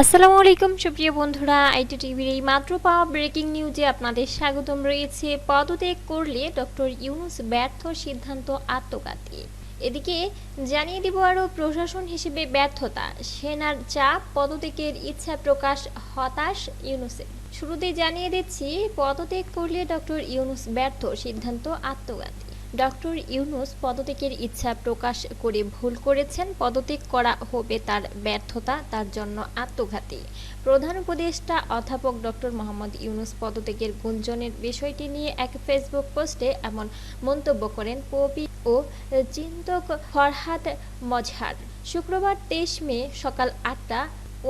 আসসালামু আলাইকুম, সুপ্রিয় বন্ধুরা, আইটি টিভির এই মাত্র পাওয়া ব্রেকিং নিউজে আপনাদের স্বাগতম রয়েছে পদত্যাগ করলে ডক্টর ইউনুস ব্যর্থ সিদ্ধান্ত আত্মঘাতী। এদিকে জানিয়ে দিব আরও, প্রশাসন হিসেবে ব্যর্থতা, সেনার চাপ, পদত্যাগের ইচ্ছা প্রকাশ, হতাশ ইউনুসের। শুরুতেই জানিয়ে দিচ্ছি, পদত্যাগ করলে ডক্টর ইউনুস ব্যর্থ সিদ্ধান্ত আত্মঘাতী। ডক্টর ইউনুস পদত্যাগের ইচ্ছা প্রকাশ করে ভুল করেছেন। পদত্যাগ করা হবে তার ব্যর্থতা, তার জন্য আত্মঘাতী। প্রধান উপদেষ্টা অধ্যাপক ডক্টর মোহাম্মদ ইউনুস পদত্যাগের গুঞ্জনের বিষয়টি নিয়ে এক ফেসবুক পোস্টে এমন মন্তব্য করেন কবি ও চিন্তক ফরহাদ মজহার। শুক্রবার তেইশ মে সকাল আটটা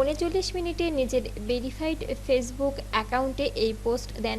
উনচল্লিশ মিনিটে নিজের ভেরিফাইড ফেসবুক অ্যাকাউন্টে এই পোস্ট দেন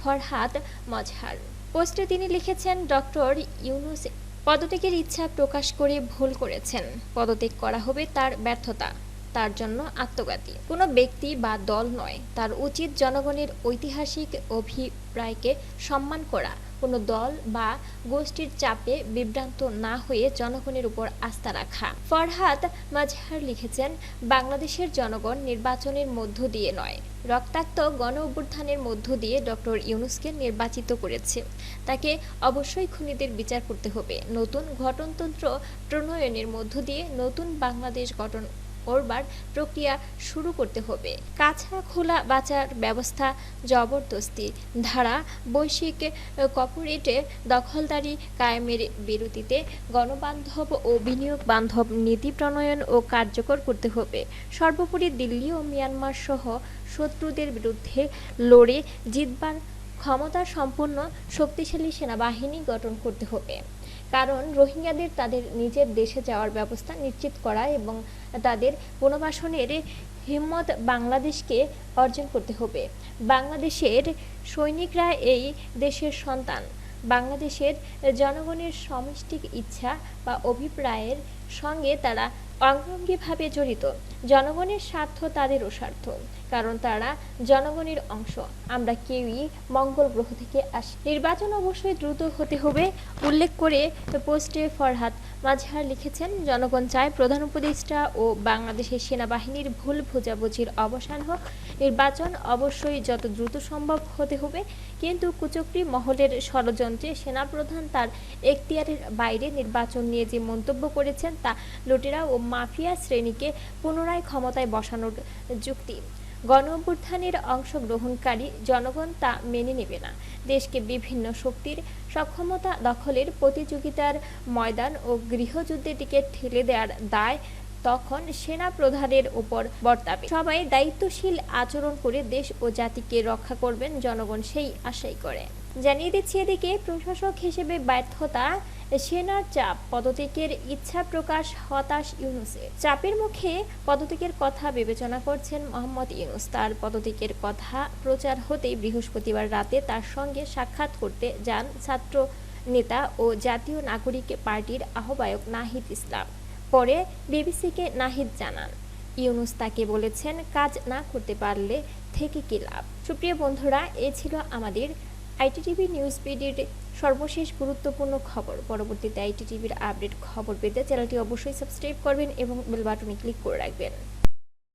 ফরহাদ মজহার। পোস্টে তিনি লিখেছেন, ডক্টর ইউনুস পদত্যাগের ইচ্ছা প্রকাশ করে ভুল করেছেন। পদত্যাগ করা হবে তার ব্যর্থতা, তার জন্য আত্মঘাতী। কোনো ব্যক্তি বা দল নয়, তার উচিত জনগণের ঐতিহাসিক অভিপ্রায়কে সম্মান করা কোনো দল বা গোষ্ঠীর চাপে বিভ্রান্ত না হয়ে জনগণের উপর আস্থা রাখা। ফরহাদ মাজহার লিখেছেন, বাংলাদেশের জনগণ নির্বাচনের মধ্য দিয়ে নয়, রক্তাক্ত গণ অভ্যুত্থানের মধ্য দিয়ে ডক্টর ইউনুসকে নির্বাচিত করেছে। তাকে অবশ্যই খুনিদের বিচার করতে হবে। নতুন গঠনতন্ত্র প্রণয়নের মধ্য দিয়ে নতুন বাংলাদেশ গঠন করবার প্রক্রিয়া শুরু করতে হবে। কাছা খোলা বাঁচার ব্যবস্থা জবরদস্তি। ধারা বৈশ্বিক কর্পোরেটে দখলদারি কায়েমের বিরতিতে গণবান্ধব ও বিনিয়োগ বান্ধব নীতি প্রণয়ন ও কার্যকর করতে হবে। সর্বোপরি দিল্লি ও মিয়ানমার সহ শত্রুদের বিরুদ্ধে লড়ে জিতবার ক্ষমতা সম্পন্ন শক্তিশালী সেনাবাহিনী গঠন করতে হবে। কারণ রোহিঙ্গাদের তাদের নিজের দেশে যাওয়ার ব্যবস্থা নিশ্চিত করা এবং তাদের পুনর্বাসনের হিম্মত বাংলাদেশকে অর্জন করতে হবে। বাংলাদেশের সৈনিকরা এই দেশের সন্তান। বাংলাদেশের জনগণের সমষ্টিক ইচ্ছা বা অভিপ্রায়ের সঙ্গে তারা অঙ্গাঙ্গিভাবে জড়িত। জনগণের স্বার্থ তাদেরও স্বার্থ কারণ তারা জনগণের অংশ। আমরা কেউই মঙ্গল গ্রহ থেকে আসি। নির্বাচন অবশ্যই দ্রুত হতে হবে, উল্লেখ করে পোস্টে ফরহাদ মাঝহার লিখেছেন, জনগণ চায় প্রধান উপদেষ্টা ও বাংলাদেশের সেনাবাহিনীর ভুল বোঝাবুঝির অবসান হোক। নির্বাচন অবশ্যই যত দ্রুত সম্ভব হতে হবে, কিন্তু কুচক্রি মহলের ষড়যন্ত্রে সেনাপ্রধান তার এখতিয়ারের বাইরে নির্বাচন নিয়ে যে মন্তব্য করেছেন তা লুটেরা ও মাফিয়া শ্রেণীকে পুনরায় ক্ষমতায় বসানোর যুক্তি। গণ অভ্যুত্থানের অংশগ্রহণকারী জনগণ তা মেনে নেবে না। দেশকে বিভিন্ন শক্তির সক্ষমতা দখলের প্রতিযোগিতার ময়দান ও গৃহযুদ্ধের দিকে ঠেলে দেওয়ার দায় তখন সেনা প্রধানের উপর বর্তাবে। সবাই দায়িত্বশীল আচরণ করে দেশ ও জাতিকে রক্ষা করবেন, জনগণ সেই আশাই করে। জানিয়ে দিচ্ছি এদিকে, প্রশাসক হিসেবে ব্যর্থতা, সেনার চাপ, পদত্যাগের ইচ্ছা প্রকাশ, হতাশ ইউনুসের। চাপের মুখে পদত্যাগের কথা বিবেচনা করছেন মোহাম্মদ ইউনুস। তার পদত্যাগের কথা প্রচার হতেই বৃহস্পতিবার রাতে তার সঙ্গে সাক্ষাৎ করতে যান ছাত্র নেতা ও জাতীয় নাগরিক পার্টির আহ্বায়ক নাহিদ ইসলাম। পরে বিবিসিকে নাহিদ জানান। ইউনুস তাকে বলেছেন, কাজ না করতে পারলে থেকে কী লাভ? সুপ্রিয় বন্ধুরা, এ ছিল আমাদের আইটিটিভি নিউজ পিডির সর্বশেষ গুরুত্বপূর্ণ খবর। পরবর্তীতে আইটি টিভির আপডেট খবর পেতে চ্যানেলটি অবশ্যই সাবস্ক্রাইব করবেন এবং বেল বাটনে ক্লিক করে রাখবেন।